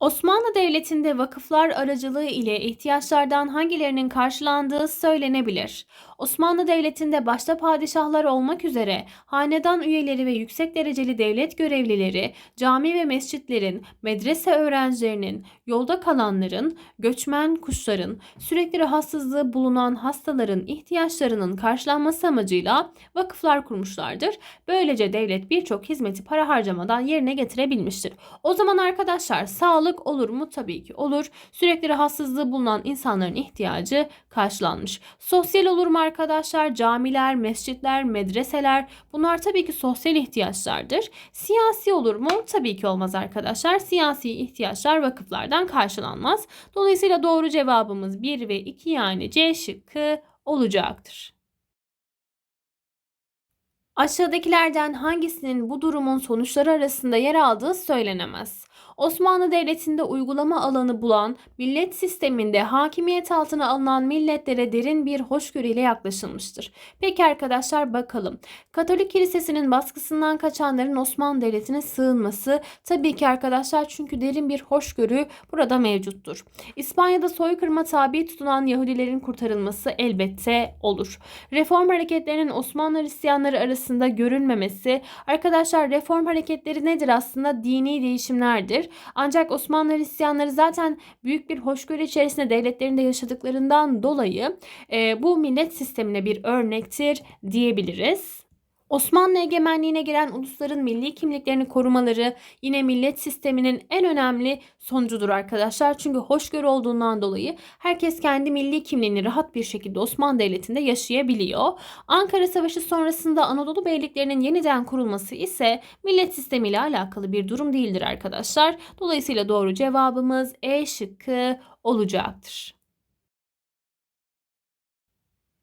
Osmanlı Devleti'nde vakıflar aracılığı ile ihtiyaçlardan hangilerinin karşılandığı söylenebilir. Osmanlı Devleti'nde başta padişahlar olmak üzere hanedan üyeleri ve yüksek dereceli devlet görevlileri, cami ve mescitlerin, medrese öğrencilerinin, yolda kalanların, göçmen kuşların, sürekli rahatsızlığı bulunan hastaların ihtiyaçlarının karşılanması amacıyla vakıflar kurmuşlardır. Böylece devlet birçok hizmeti para harcamadan yerine getirebilmiştir. O zaman arkadaşlar sağlık olur mu? Tabii ki olur. Sürekli rahatsızlığı bulunan insanların ihtiyacı karşılanmış. Sosyal olur mu arkadaşlar? Camiler, mescitler, medreseler bunlar tabii ki sosyal ihtiyaçlardır. Siyasi olur mu? Tabii ki olmaz arkadaşlar. Siyasi ihtiyaçlar vakıflardan karşılanmaz. Dolayısıyla doğru cevabımız 1 ve 2 yani C şıkkı olacaktır. Aşağıdakilerden hangisinin bu durumun sonuçları arasında yer aldığı söylenemez. Osmanlı Devleti'nde uygulama alanı bulan millet sisteminde hakimiyet altına alınan milletlere derin bir hoşgörüyle yaklaşılmıştır. Peki arkadaşlar bakalım. Katolik Kilisesi'nin baskısından kaçanların Osmanlı Devleti'ne sığınması tabii ki arkadaşlar çünkü derin bir hoşgörü burada mevcuttur. İspanya'da soykırıma tabi tutulan Yahudilerin kurtarılması elbette olur. Reform hareketlerinin Osmanlı Hristiyanları arasında görünmemesi arkadaşlar reform hareketleri nedir aslında? Dini değişimlerdir. Ancak Osmanlı Hristiyanları zaten büyük bir hoşgörü içerisinde devletlerinde yaşadıklarından dolayı e, bu millet sistemine bir örnektir diyebiliriz. Osmanlı egemenliğine giren ulusların milli kimliklerini korumaları yine millet sisteminin en önemli sonucudur arkadaşlar. Çünkü hoşgörü olduğundan dolayı herkes kendi milli kimliğini rahat bir şekilde Osmanlı Devleti'nde yaşayabiliyor. Ankara Savaşı sonrasında Anadolu beyliklerinin yeniden kurulması ise millet sistemiyle alakalı bir durum değildir arkadaşlar. Dolayısıyla doğru cevabımız E şıkkı olacaktır.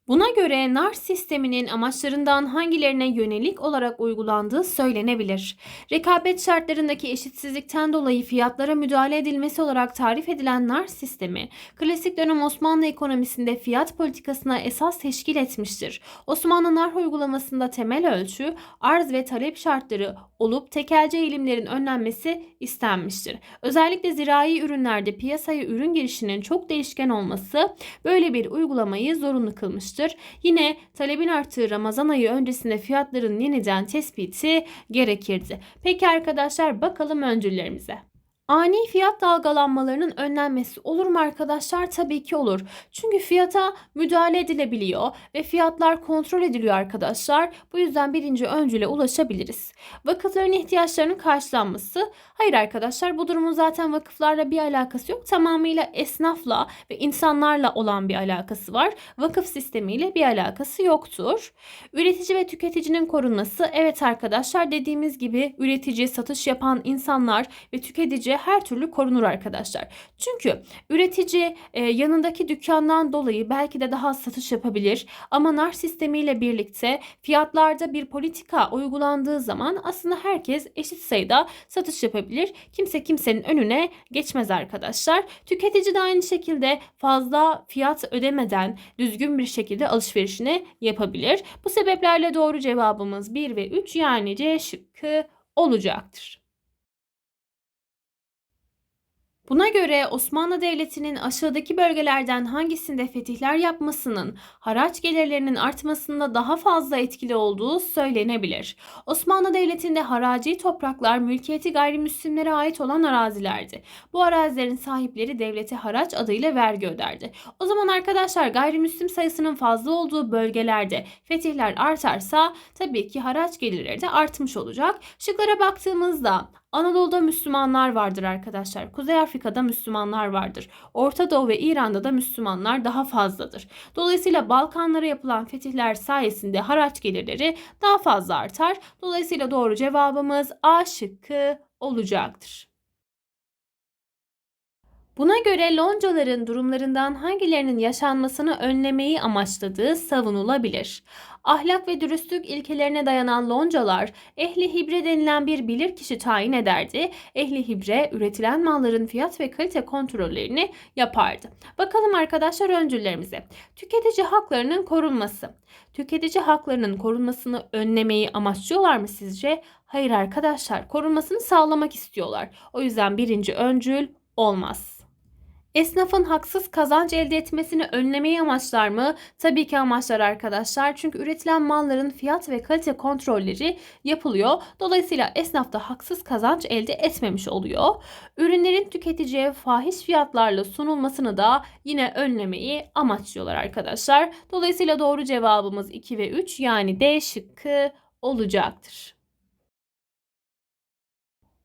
Buna göre nar sisteminin amaçlarından hangilerine yönelik olarak uygulandığı söylenebilir. Rekabet şartlarındaki eşitsizlikten dolayı fiyatlara müdahale edilmesi olarak tarif edilen nar sistemi, klasik dönem Osmanlı ekonomisinde fiyat politikasına esas teşkil etmiştir. Osmanlı nar uygulamasında temel ölçü, arz ve talep şartları olup tekelci eğilimlerin önlenmesi istenmiştir. Özellikle zirai ürünlerde piyasaya ürün girişinin çok değişken olması böyle bir uygulamayı zorunlu kılmıştır olmuştur. Yine talebin arttığı Ramazan ayı öncesinde fiyatların yeniden tespiti gerekirdi. Peki arkadaşlar bakalım öncüllerimize. Ani fiyat dalgalanmalarının önlenmesi olur mu arkadaşlar? Tabii ki olur. Çünkü fiyata müdahale edilebiliyor ve fiyatlar kontrol ediliyor arkadaşlar. Bu yüzden birinci öncüle ulaşabiliriz. Vakıfların ihtiyaçlarının karşılanması. Hayır arkadaşlar bu durumun zaten vakıflarla bir alakası yok. Tamamıyla esnafla ve insanlarla olan bir alakası var. Vakıf sistemiyle bir alakası yoktur. Üretici ve tüketicinin korunması. Evet arkadaşlar dediğimiz gibi üretici, satış yapan insanlar ve tüketici her türlü korunur arkadaşlar. Çünkü üretici e, yanındaki dükkandan dolayı belki de daha satış yapabilir ama nar sistemiyle birlikte fiyatlarda bir politika uygulandığı zaman aslında herkes eşit sayıda satış yapabilir. Kimse kimsenin önüne geçmez arkadaşlar. Tüketici de aynı şekilde fazla fiyat ödemeden düzgün bir şekilde alışverişini yapabilir. Bu sebeplerle doğru cevabımız 1 ve 3 yani C şıkkı olacaktır. Buna göre Osmanlı Devleti'nin aşağıdaki bölgelerden hangisinde fetihler yapmasının haraç gelirlerinin artmasında daha fazla etkili olduğu söylenebilir. Osmanlı Devleti'nde haraci topraklar mülkiyeti gayrimüslimlere ait olan arazilerdi. Bu arazilerin sahipleri devlete haraç adıyla vergi öderdi. O zaman arkadaşlar gayrimüslim sayısının fazla olduğu bölgelerde fetihler artarsa tabii ki haraç gelirleri de artmış olacak. Şıklara baktığımızda Anadolu'da Müslümanlar vardır arkadaşlar. Kuzey Afrika'da Müslümanlar vardır. Orta Doğu ve İran'da da Müslümanlar daha fazladır. Dolayısıyla Balkanlara yapılan fetihler sayesinde haraç gelirleri daha fazla artar. Dolayısıyla doğru cevabımız A şıkkı olacaktır. Buna göre loncaların durumlarından hangilerinin yaşanmasını önlemeyi amaçladığı savunulabilir. Ahlak ve dürüstlük ilkelerine dayanan loncalar ehli hibre denilen bir bilirkişi tayin ederdi. Ehli hibre üretilen malların fiyat ve kalite kontrollerini yapardı. Bakalım arkadaşlar öncüllerimize. Tüketici haklarının korunması. Tüketici haklarının korunmasını önlemeyi amaçlıyorlar mı sizce? Hayır arkadaşlar korunmasını sağlamak istiyorlar. O yüzden birinci öncül olmaz. Esnafın haksız kazanç elde etmesini önlemeyi amaçlar mı? Tabii ki amaçlar arkadaşlar. Çünkü üretilen malların fiyat ve kalite kontrolleri yapılıyor. Dolayısıyla esnaf da haksız kazanç elde etmemiş oluyor. Ürünlerin tüketiciye fahiş fiyatlarla sunulmasını da yine önlemeyi amaçlıyorlar arkadaşlar. Dolayısıyla doğru cevabımız 2 ve 3 yani D şıkkı olacaktır.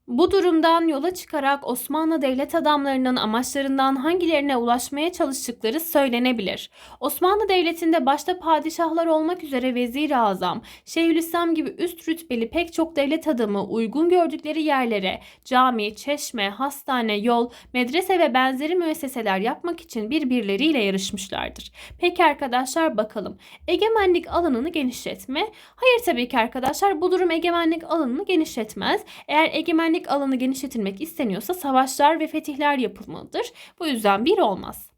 Bu durumdan yola çıkarak Osmanlı devlet adamlarının amaçlarından hangilerine ulaşmaya çalıştıkları söylenebilir. Osmanlı Devleti'nde başta padişahlar olmak üzere vezir-i azam, Şeyhülislam gibi üst rütbeli pek çok devlet adamı uygun gördükleri yerlere cami, çeşme, hastane, yol, medrese ve benzeri müesseseler yapmak için birbirleriyle yarışmışlardır. Peki arkadaşlar bakalım. Egemenlik alanını genişletme? Hayır tabii ki arkadaşlar bu durum egemenlik alanını genişletmez. Eğer egemenlik alanı genişletilmek isteniyorsa savaşlar ve fetihler yapılmalıdır. Bu yüzden bir olmaz.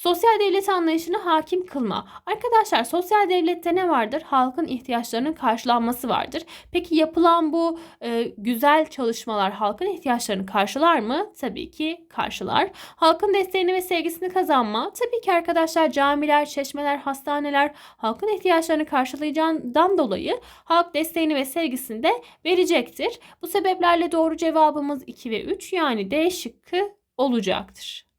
Sosyal devlet anlayışını hakim kılma. Arkadaşlar sosyal devlette ne vardır? Halkın ihtiyaçlarının karşılanması vardır. Peki yapılan bu e, güzel çalışmalar halkın ihtiyaçlarını karşılar mı? Tabii ki karşılar. Halkın desteğini ve sevgisini kazanma. Tabii ki arkadaşlar camiler, çeşmeler, hastaneler halkın ihtiyaçlarını karşılayacağından dolayı halk desteğini ve sevgisini de verecektir. Bu sebeplerle doğru cevabımız 2 ve 3 yani D şıkkı olacaktır.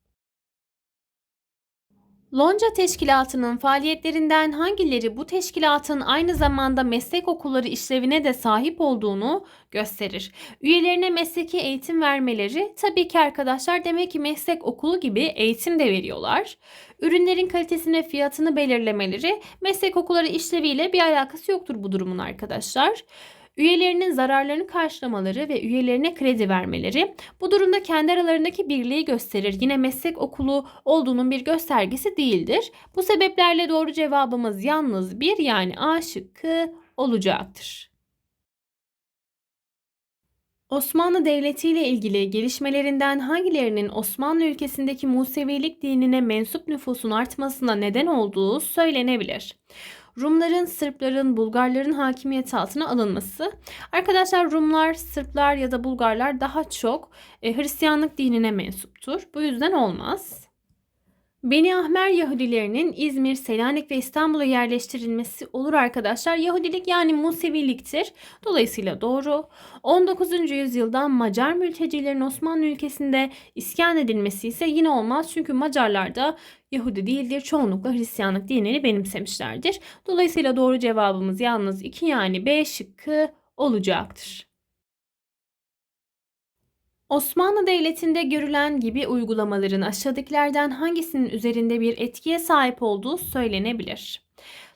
Lonca Teşkilatı'nın faaliyetlerinden hangileri bu teşkilatın aynı zamanda meslek okulları işlevine de sahip olduğunu gösterir. Üyelerine mesleki eğitim vermeleri tabii ki arkadaşlar demek ki meslek okulu gibi eğitim de veriyorlar. Ürünlerin kalitesini fiyatını belirlemeleri meslek okulları işleviyle bir alakası yoktur bu durumun arkadaşlar üyelerinin zararlarını karşılamaları ve üyelerine kredi vermeleri bu durumda kendi aralarındaki birliği gösterir. Yine meslek okulu olduğunun bir göstergesi değildir. Bu sebeplerle doğru cevabımız yalnız bir yani A şıkkı olacaktır. Osmanlı Devleti ile ilgili gelişmelerinden hangilerinin Osmanlı ülkesindeki Musevilik dinine mensup nüfusun artmasına neden olduğu söylenebilir. Rumların, Sırpların, Bulgarların hakimiyeti altına alınması. Arkadaşlar Rumlar, Sırplar ya da Bulgarlar daha çok e, Hristiyanlık dinine mensuptur. Bu yüzden olmaz. Beni Ahmer Yahudilerinin İzmir, Selanik ve İstanbul'a yerleştirilmesi olur arkadaşlar. Yahudilik yani Museviliktir. Dolayısıyla doğru. 19. yüzyıldan Macar mültecilerin Osmanlı ülkesinde iskan edilmesi ise yine olmaz. Çünkü Macarlar da Yahudi değildir. Çoğunlukla Hristiyanlık dinini benimsemişlerdir. Dolayısıyla doğru cevabımız yalnız 2 yani B şıkkı olacaktır. Osmanlı Devleti'nde görülen gibi uygulamaların aşağıdakilerden hangisinin üzerinde bir etkiye sahip olduğu söylenebilir.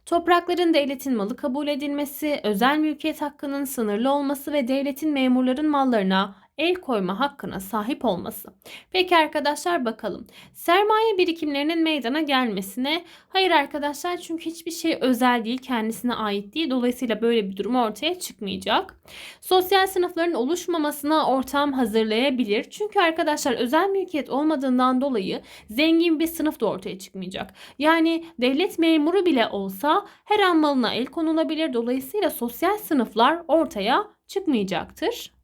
Toprakların devletin malı kabul edilmesi, özel mülkiyet hakkının sınırlı olması ve devletin memurların mallarına el koyma hakkına sahip olması. Peki arkadaşlar bakalım. Sermaye birikimlerinin meydana gelmesine hayır arkadaşlar çünkü hiçbir şey özel değil, kendisine ait değil. Dolayısıyla böyle bir durum ortaya çıkmayacak. Sosyal sınıfların oluşmamasına ortam hazırlayabilir. Çünkü arkadaşlar özel mülkiyet olmadığından dolayı zengin bir sınıf da ortaya çıkmayacak. Yani devlet memuru bile olsa her an malına el konulabilir. Dolayısıyla sosyal sınıflar ortaya çıkmayacaktır.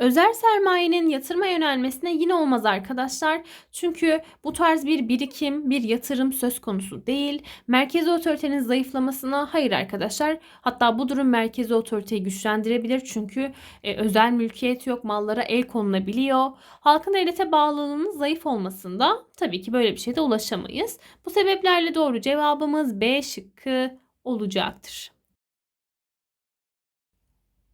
Özel sermayenin yatırıma yönelmesine yine olmaz arkadaşlar. Çünkü bu tarz bir birikim, bir yatırım söz konusu değil. Merkezi otoritenin zayıflamasına hayır arkadaşlar. Hatta bu durum merkezi otoriteyi güçlendirebilir. Çünkü e, özel mülkiyet yok, mallara el konulabiliyor. Halkın devlete bağlılığının zayıf olmasında tabii ki böyle bir şeyde ulaşamayız. Bu sebeplerle doğru cevabımız B şıkkı olacaktır.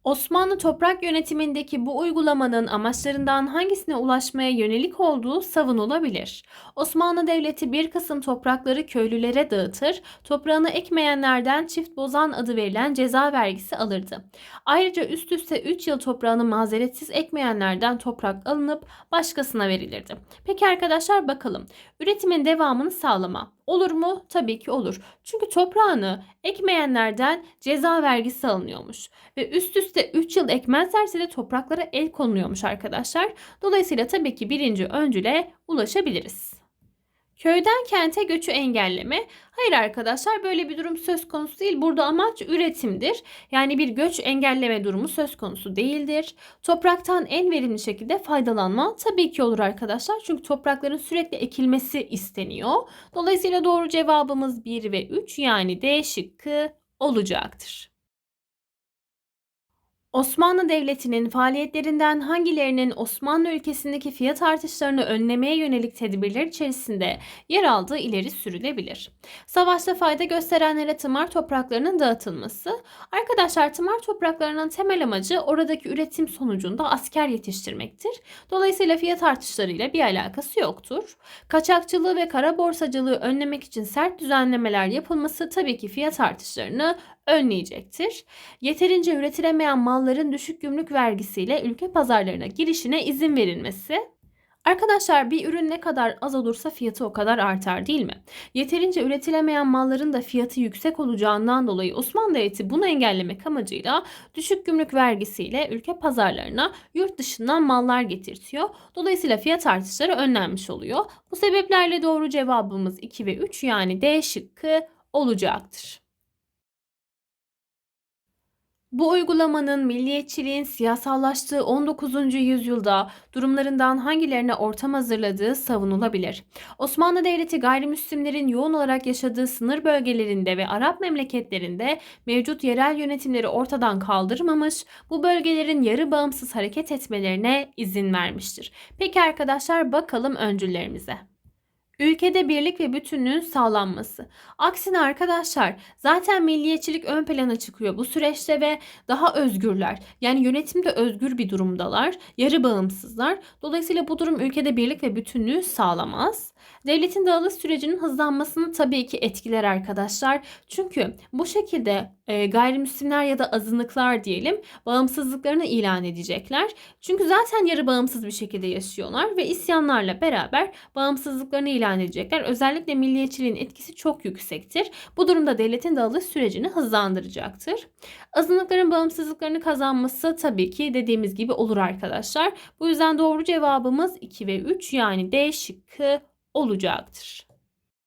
Osmanlı toprak yönetimindeki bu uygulamanın amaçlarından hangisine ulaşmaya yönelik olduğu savunulabilir. Osmanlı Devleti bir kısım toprakları köylülere dağıtır, toprağını ekmeyenlerden çift bozan adı verilen ceza vergisi alırdı. Ayrıca üst üste 3 yıl toprağını mazeretsiz ekmeyenlerden toprak alınıp başkasına verilirdi. Peki arkadaşlar bakalım. Üretimin devamını sağlama. Olur mu? Tabii ki olur. Çünkü toprağını ekmeyenlerden ceza vergisi alınıyormuş. Ve üst üste 3 yıl ekmezlerse de topraklara el konuluyormuş arkadaşlar. Dolayısıyla tabii ki birinci öncüle ulaşabiliriz. Köyden kente göçü engelleme. Hayır arkadaşlar böyle bir durum söz konusu değil. Burada amaç üretimdir. Yani bir göç engelleme durumu söz konusu değildir. Topraktan en verimli şekilde faydalanma tabii ki olur arkadaşlar. Çünkü toprakların sürekli ekilmesi isteniyor. Dolayısıyla doğru cevabımız 1 ve 3 yani D şıkkı olacaktır. Osmanlı Devleti'nin faaliyetlerinden hangilerinin Osmanlı ülkesindeki fiyat artışlarını önlemeye yönelik tedbirler içerisinde yer aldığı ileri sürülebilir. Savaşta fayda gösterenlere tımar topraklarının dağıtılması. Arkadaşlar tımar topraklarının temel amacı oradaki üretim sonucunda asker yetiştirmektir. Dolayısıyla fiyat artışlarıyla bir alakası yoktur. Kaçakçılığı ve kara borsacılığı önlemek için sert düzenlemeler yapılması tabii ki fiyat artışlarını önleyecektir. Yeterince üretilemeyen malların düşük gümrük vergisiyle ülke pazarlarına girişine izin verilmesi. Arkadaşlar bir ürün ne kadar az olursa fiyatı o kadar artar değil mi? Yeterince üretilemeyen malların da fiyatı yüksek olacağından dolayı Osmanlı Devleti bunu engellemek amacıyla düşük gümrük vergisiyle ülke pazarlarına yurt dışından mallar getirtiyor. Dolayısıyla fiyat artışları önlenmiş oluyor. Bu sebeplerle doğru cevabımız 2 ve 3 yani D şıkkı olacaktır. Bu uygulamanın milliyetçiliğin siyasallaştığı 19. yüzyılda durumlarından hangilerine ortam hazırladığı savunulabilir. Osmanlı Devleti gayrimüslimlerin yoğun olarak yaşadığı sınır bölgelerinde ve Arap memleketlerinde mevcut yerel yönetimleri ortadan kaldırmamış, bu bölgelerin yarı bağımsız hareket etmelerine izin vermiştir. Peki arkadaşlar bakalım öncüllerimize. Ülkede birlik ve bütünlüğün sağlanması. Aksine arkadaşlar zaten milliyetçilik ön plana çıkıyor bu süreçte ve daha özgürler. Yani yönetimde özgür bir durumdalar. Yarı bağımsızlar. Dolayısıyla bu durum ülkede birlik ve bütünlüğü sağlamaz. Devletin dağılış sürecinin hızlanmasını tabii ki etkiler arkadaşlar. Çünkü bu şekilde e, gayrimüslimler ya da azınlıklar diyelim bağımsızlıklarını ilan edecekler. Çünkü zaten yarı bağımsız bir şekilde yaşıyorlar ve isyanlarla beraber bağımsızlıklarını ilan edecekler. Özellikle milliyetçiliğin etkisi çok yüksektir. Bu durumda devletin dağılış sürecini hızlandıracaktır. Azınlıkların bağımsızlıklarını kazanması tabii ki dediğimiz gibi olur arkadaşlar. Bu yüzden doğru cevabımız 2 ve 3 yani D şıkkı olacaktır.